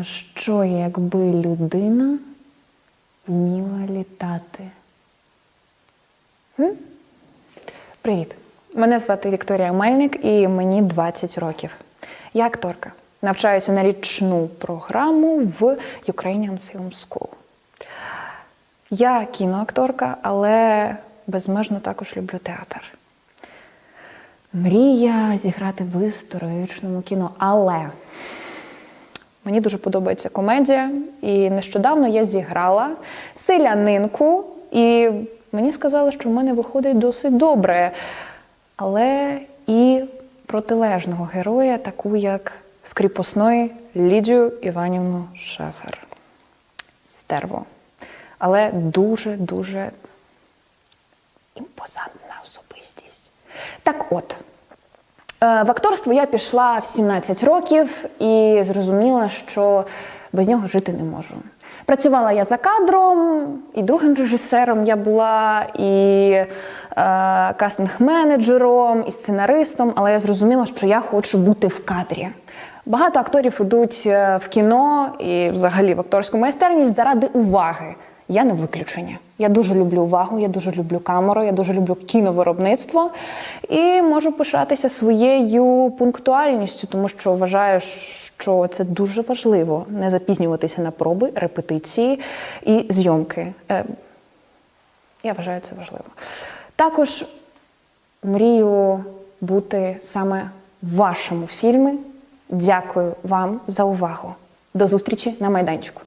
А що, якби людина вміла літати? Привіт! Мене звати Вікторія Мельник і мені 20 років. Я акторка. Навчаюся на річну програму в Ukrainian Film School. Я кіноакторка, але безмежно також люблю театр. Мрія зіграти в історичному кіно, але Мені дуже подобається комедія, і нещодавно я зіграла селянинку, і мені сказали, що в мене виходить досить добре. Але і протилежного героя, таку як з Лідію Іванівну Шефер. Стерво. Але дуже-дуже імпозантна особистість. Так от. Е, В акторство я пішла в 17 років і зрозуміла, що без нього жити не можу. Працювала я за кадром, і другим режисером я була, і е, кастинг-менеджером, і сценаристом, але я зрозуміла, що я хочу бути в кадрі. Багато акторів ідуть е, в кіно і взагалі в акторську майстерність заради уваги. Я не виключення. Я дуже люблю увагу, я дуже люблю камеру, я дуже люблю кіновиробництво і можу пишатися своєю пунктуальністю, тому що вважаю, що це дуже важливо не запізнюватися на проби, репетиції і зйомки. Е, Я вважаю це важливо. Також мрію бути саме в вашому фільмі. Дякую вам за увагу. До зустрічі на майданчику.